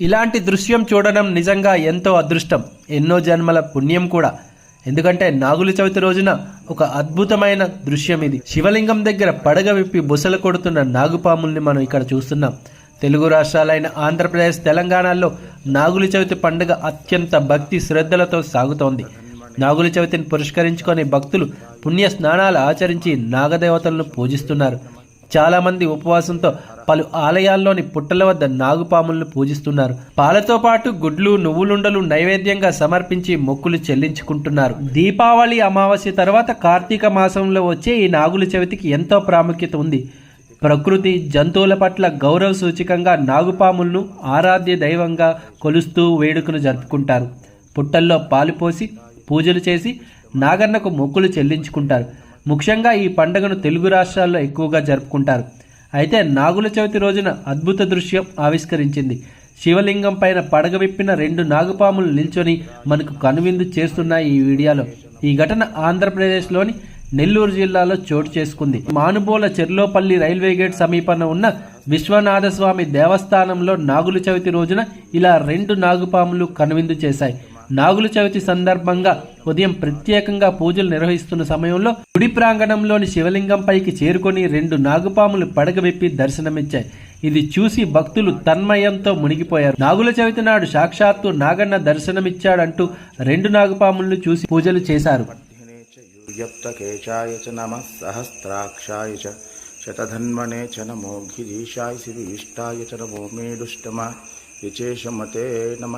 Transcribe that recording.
ఇలాంటి దృశ్యం చూడడం నిజంగా ఎంతో అదృష్టం. ఎన్నో జన్మల పుణ్యం కూడా. ఎందుకంటే నాగుల చవితి రోజున ఒక అద్భుతమైన దృశ్యం ఇది. శివలింగం దగ్గర పడగ విప్పి బుసలు కొడుతున్న నాగుపాముల్ని మనం ఇక్కడ చూస్తున్నాం. తెలుగు రాష్ట్రాలైన ఆంధ్రప్రదేశ్ తెలంగాణలో నాగుల చవితి పండుగ అత్యంత భక్తి శ్రద్ధలతో సాగుతోంది. నాగుల చవితిని పురస్కరించుకొని భక్తులు పుణ్య స్నానాలు ఆచరించి నాగదేవతలను పూజిస్తున్నారు. చాలామంది ఉపవాసంతో పలు ఆలయాల్లోని పుట్టల వద్ద నాగుపాములను పూజిస్తున్నారు. పాలతో పాటు గుడ్లు నువ్వులుండలు నైవేద్యంగా సమర్పించి మొక్కులు చెల్లించుకుంటున్నారు. దీపావళి అమావాస్య తర్వాత కార్తీక మాసంలో వచ్చే ఈ నాగుల చవితికి ఎంతో ప్రాముఖ్యత ఉంది. ప్రకృతి జంతువుల పట్ల గౌరవ సూచికంగా నాగుపాములను ఆరాధ్య దైవంగా కొలుస్తూ వేడుకను జరుపుకుంటారు. పుట్టల్లో పాలు పోసి పూజలు చేసి నాగన్నకు మొక్కులు చెల్లించుకుంటారు. ముఖ్యంగా ఈ పండుగను తెలుగు రాష్ట్రాల్లో ఎక్కువగా జరుపుకుంటారు. అయితే నాగుల చవితి రోజున అద్భుత దృశ్యం ఆవిష్కరించింది. శివలింగం పైన పడగవిప్పిన రెండు నాగుపాములు నిల్చొని మనకు కనువిందు చేస్తున్నాయి ఈ వీడియోలో. ఈ ఘటన ఆంధ్రప్రదేశ్లోని నెల్లూరు జిల్లాలో చోటు చేసుకుంది. మానుబోల చెర్లోపల్లి రైల్వే గేట్ సమీపంలో ఉన్న విశ్వనాథ స్వామి దేవస్థానంలో నాగుల చవితి రోజున ఇలా రెండు నాగుపాములు కనువిందు చేశాయి. నాగుల చవితి సందర్భంగా ఉదయం ప్రత్యేకంగా పూజలు నిర్వహిస్తున్న సమయంలో గుడి ప్రాంగణంలోని శివలింగంపైకి చేరుకొని రెండు నాగుపాములు పడగబెప్పి దర్శనమిచ్చాయి. ఇది చూసి భక్తులు తన్మయంతో మునిగిపోయారు. నాగుల చవితి నాడు సాక్షాత్తు నాగన్న దర్శనమిచ్చాడంటూ రెండు నాగుపాములను చూసి పూజలు చేశారు. శతధన్మణే చ నమో గిరీషాయ శిరీష్టాయ చ నమో మేడుష్టమ విచేషమతే నమ